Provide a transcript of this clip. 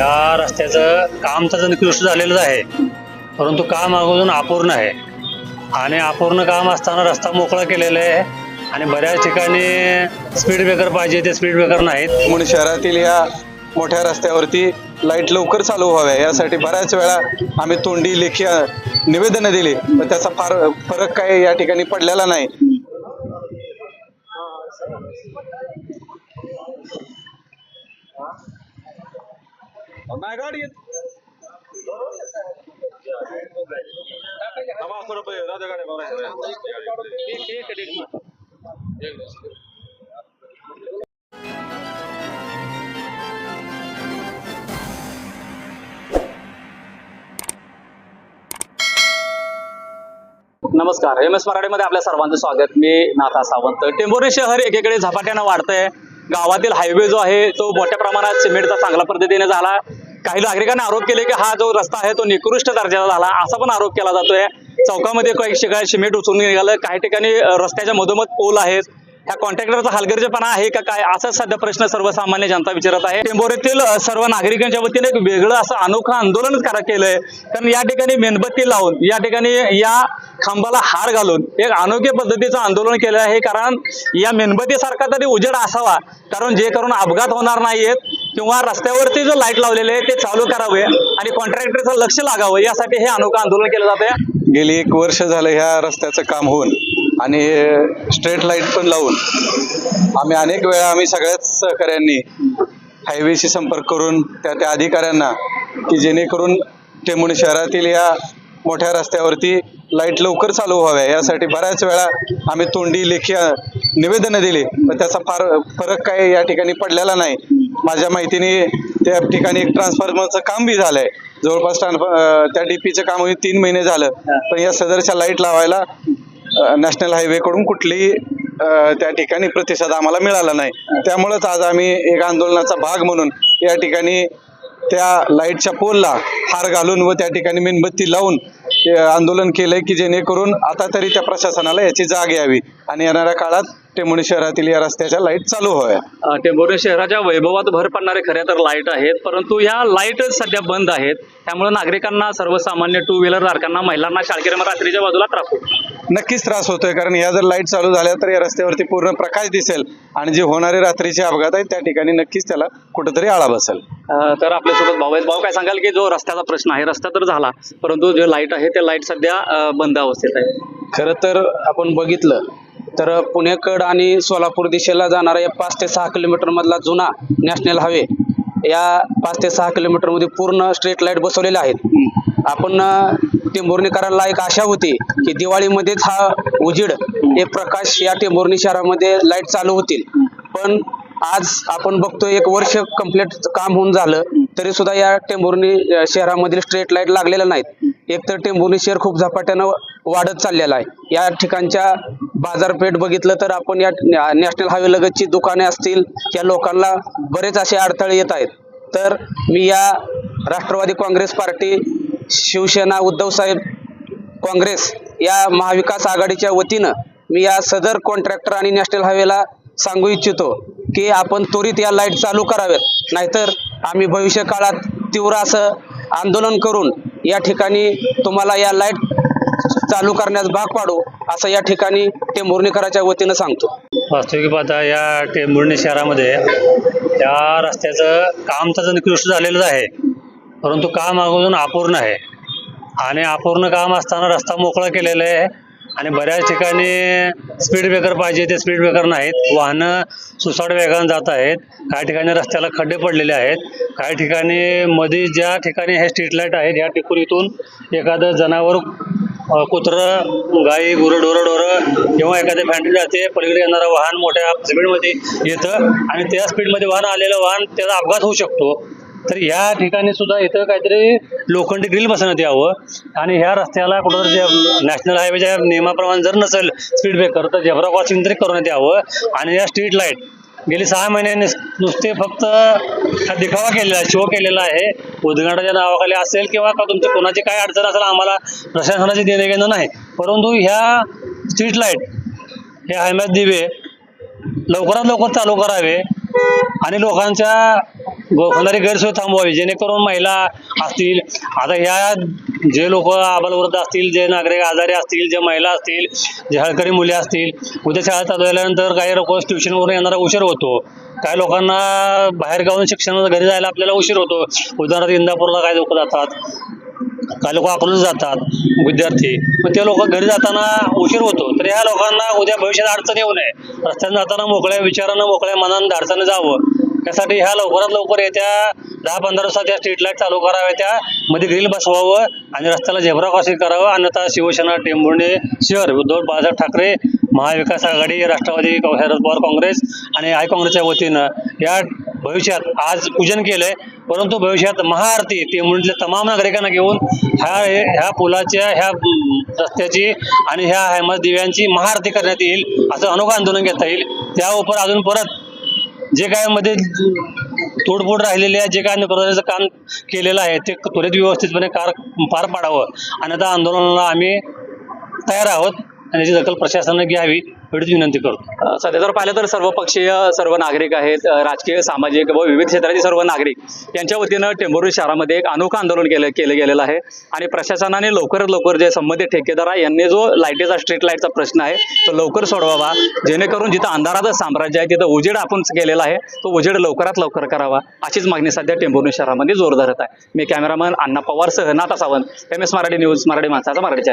त्या रस्त्याचं काम तर निकृष्ट झालेलंच आहे. परंतु काम अजून अपूर्ण आहे. आणि अपूर्ण काम असताना रस्ता मोकळा केलेला आहे. आणि बऱ्याच ठिकाणी स्पीड ब्रेकर पाहिजे ते स्पीड ब्रेकर नाहीत. म्हणून शहरातील या मोठ्या रस्त्यावरती लाइट लवकर चालू व्हाव्या. यासाठी बऱ्याच वेळा आम्ही तोंडी लेखी निवेदनं दिली. पण त्याचा फार फरक काही या ठिकाणी पडलेला नाही. नमस्कार एम एस मराठीमध्ये आपल्या सर्वांचं स्वागत. मी नाथा सावंत. टेंभुर्णी शहर एकीकडे झपाट्यानं वाढतंय. गावातील हायवे जो आहे तो मोठ्या प्रमाणात सिमेंटचा चांगल्या पद्धतीने झाला. काही नागरिकांनी आरोप केले की हा जो रस्ता आहे तो निकृष्ट दर्जाचा झाला असा पण आरोप केला जातोय. चौकामध्ये काही ठिकाणी सिमेंट उचलून निघालं काही ठिकाणी रस्त्याच्या मधोमध पोल आहेत. ह्या कॉन्ट्रॅक्टरचा हलगर्जीपणा आहे का काय असा सध्या प्रश्न सर्वसामान्य जनता विचारत आहे. टेंभोरीतील सर्व नागरिकांच्या वतीने एक वेगळं असं अनोखं आंदोलन करा केलंय. कारण या ठिकाणी मेणबत्ती लावून या ठिकाणी या खांबाला हार घालून एक अनोख्या पद्धतीचं आंदोलन केलं आहे. कारण या मेणबत्तीसारखा तरी उजेड असावा. कारण जे करून अपघात होणार नाहीयेत. किंवा रस्त्यावरती जो लाइट लावलेले आहे ते चालू करावे आणि कॉन्ट्रॅक्टरचं लक्ष लागावं यासाठी हे अनोखं आंदोलन केलं जात गेली एक वर्ष झालं ह्या रस्त्याचं काम होऊन आणि स्ट्रेट लाइट पण लावून आम्ही अनेक वेळा आम्ही सगळ्याच सहकाऱ्यांनी हायवेशी संपर्क करून त्या त्या अधिकाऱ्यांना की जेणेकरून टेंभुर्णी शहरातील या मोठ्या रस्त्यावरती लाइट लवकर चालू व्हाव्या. यासाठी बऱ्याच वेळा आम्ही तोंडी लेखी निवेदनं दिली. पण त्याचा फार फरक काही या ठिकाणी पडलेला नाही. माझ्या माहितीने त्या ठिकाणी एक ट्रान्सफॉर्मरचं काम बी झालंय. जवळपास त्या डीपीचं काम होईल तीन महिने झालं. पण या सदरच्या लाइट लावायला नॅशनल हायवे कडून कुठलीही त्या ठिकाणी प्रतिसाद आम्हाला मिळाला नाही. त्यामुळेच आज आम्ही एक आंदोलनाचा भाग म्हणून या ठिकाणी त्या लाईटच्या पोलला हार घालून व त्या ठिकाणी मेणबत्ती लावून आंदोलन केलंय की जेणेकरून आता तरी त्या प्रशासनाला याची जाग यावी. आणि येणाऱ्या काळात टेंभुर्णी शहरातील या रस्त्याच्या लाइट चालू व्हाव्या अ, टेंभुर्णी शहराच्या वैभवात भर पडणारे खऱ्या तर लाइट आहेत परंतु ह्या लाईटच सध्या बंद आहेत. त्यामुळे नागरिकांना सर्वसामान्य टू व्हीलर धारकांना महिलांना शाळकरी रात्रीच्या बाजूला त्रास होतो. नक्कीच त्रास होतोय कारण या जर लाइट चालू झाल्या तर या रस्त्यावरती पूर्ण प्रकाश दिसेल. आणि जे होणारे रात्रीचे अपघात आहेत त्या ठिकाणी नक्कीच त्याला कुठंतरी आळा बसेल. तर आपल्यासोबत भाऊ आहेत. भाऊ काय सांगाल की जो रस्त्याचा प्रश्न आहे रस्ता तर झाला परंतु जे लाइट आहे ते लाइट सध्या बंद अवस्थेत आहे. खरं तर आपण बघितलं तर पुणेकड आणि सोलापूर दिशेला जाणारा या पाच ते सहा किलोमीटर मधला जुना नॅशनल हायवे या पाच ते सहा किलोमीटरमध्ये पूर्ण स्ट्रीट लाइट बसवलेल्या आहेत. आपण अं, टेंभुर्णीकरांना एक आशा होती की दिवाळीमध्येच हा उजीड एक प्रकाश या टेंभुर्णी शहरामध्ये लाइट चालू होतील. पण आज आपण बघतो एक वर्ष कंप्लीट काम होऊन झालं तरी सुद्धा या टेंभुर्णी शहरामधील स्ट्रीट लाइट लागलेल्या नाहीत. एक तर टेंभुर्णी शहर खूप झपाट्यानं वाढत चाललेलं आहे. या ठिकाणच्या बाजारपेठ बघितलं तर आपण या नॅशनल हायवे लगतची दुकाने असतील या लोकांना बरेच असे अडथळे येत आहेत. तर मी या राष्ट्रवादी काँग्रेस पार्टी शिवसेना उद्धव साहेब काँग्रेस या महाविकास आघाडीच्या वतीनं मी या सदर कॉन्ट्रॅक्टर आणि नॅशनल हायवेला सांगू इच्छितो. की आपण त्वरित या लाइट चालू कराव्यात. नाहीतर आम्ही भविष्य काळात तीव्र असं आंदोलन करून या ठिकाणी तुम्हाला या लाइट चालू करण्यास भाग पाडू असं या ठिकाणी टेंभुर्णीकराच्या वतीनं सांगतो. वास्तविक पाहता या टेंभुर्णी शहरामध्ये त्या रस्त्याचं काम तर निकृष्ट झालेलंच आहे. परंतु काम अजून अपूर्ण आहे. आणि अपूर्ण काम असताना रस्ता मोकळा केलेला आहे. आणि बऱ्याच ठिकाणी स्पीड ब्रेकर पाहिजे ते स्पीड ब्रेकर नाहीत. वाहनं सुसाट वेगानं जात आहेत. काही ठिकाणी रस्त्याला खड्डे पडलेले आहेत. काही ठिकाणी मध्ये ज्या ठिकाणी हे स्ट्रीट लाइट आहेत या टिकुरीतून एखादं जनावर कुत्रं गाई गुरं डोरं डोरं किंवा एखाद्या फॅन्ट्री जाते पलीकडे येणारं वाहन मोठ्या स्पीडमध्ये येतं आणि त्या स्पीडमध्ये वाहन आलेलं वाहन त्याचा अपघात होऊ शकतो. तर या ठिकाणी सुद्धा इथं काहीतरी लोखंडी ग्रिल बसवण्यात यावं. आणि ह्या रस्त्याला कुठं जे नॅशनल हायवेच्या नियमाप्रमाणे जर नसेल स्पीड ब्रेकर तर झेब्रा क्रॉसिंग तरी करण्यात यावं. आणि या स्ट्रीट लाइट गेली सहा महिन्यांनी नुसते फक्त हा दिखावा केलेला आहे शो केलेला आहे. उद्घाटनाच्या नावाखाली असेल किंवा का तुमची कोणाची काय अडचण असेल आम्हाला प्रशासनाची देणं घेणं नाही. परंतु ह्या स्ट्रीट लाइट हे हायमॅच दिवे लवकरात लवकर चालू करावे. आणि लोकांच्या होणारी गैरसोय थांबवावी जेणेकरून महिला असतील. आता ह्या जे लोक आबालवृद्ध असतील जे नागरिक आजारी असतील जे महिला असतील जे हळकरी मुले असतील उद्या शाळा चालू झाल्यानंतर काही लोक ट्युशनवरून येणारा उशीर होतो. काही लोकांना बाहेर गावून शिक्षणाला घरी जायला आपल्याला उशीर होतो. उदाहरणार्थ इंदापूरला काही लोक जातात. काही लोक अकलून जातात विद्यार्थी. मग ते लोक घरी जाताना उशीर होतो. तर या लोकांना उद्या भविष्यात अडचण येऊ नये. रस्त्याने जाताना मोकळ्या विचारानं मोकळ्या मनानं धाडसाने जावं. त्यासाठी ह्या लवकरात लवकर येत्या दहा पंधरा दिवसात त्या स्ट्रीट लाइट चालू कराव्या त्या. मध्ये ग्रिल बसवावं आणि रस्त्याला झेब्रा क्रॉसिंग करावं. अन्यथा शिवसेना टेंभुर्णे शहर उद्धव बाळासाहेब ठाकरे महाविकास आघाडी राष्ट्रवादी शरद पवार काँग्रेस आणि आय काँग्रेसच्या वतीनं या भविष्यात आज पूजन केलंय परंतु भविष्यात महाआरती ते म्हणजे तमाम नागरिकांना घेऊन ह्या ह्या पुलाच्या ह्या रस्त्याची आणि ह्या हेमत दिव्यांची महाआरती करण्यात येईल असं अनोखं आंदोलन घेता येईल. त्या उपर अजून परत जे काय मध्ये तोडफोड राहिलेले आहे जे काय अनुकरणाचं काम केलेलं आहे ते त्वरित व्यवस्थितपणे कार पार पाडावं. आणि त्या आंदोलनाला आम्ही तयार आहोत आणि याची दखल प्रशासनाने घ्यावी. एवढीच विनंती करतो. सध्या जर पाहिलं तर सर्व पक्षीय सर्व नागरिक आहेत राजकीय सामाजिक व विविध क्षेत्रातील सर्व नागरिक यांच्या वतीनं टेंभुर्णी शहरामध्ये एक अनोखं आंदोलन केलं केलं गेलेलं आहे. आणि प्रशासनाने लवकरात लवकर जे संबंधित ठेकेदार आहे यांनी जो लाईटीचा स्ट्रीट लाईटचा प्रश्न आहे तो लवकर सोडवावा. जेणेकरून जिथं अंधाराचं साम्राज्य आहे तिथं उजेड आपण केलेला आहे तो उजेड लवकरात लवकर करावा. अशीच मागणी सध्या टेंभुर्णी शहरामध्ये जोर धरत आहे. मी कॅमेरामन अण्णा पवार सह Natha Sawant M S Marathi news Marathi माणसाचा मराठी चॅनल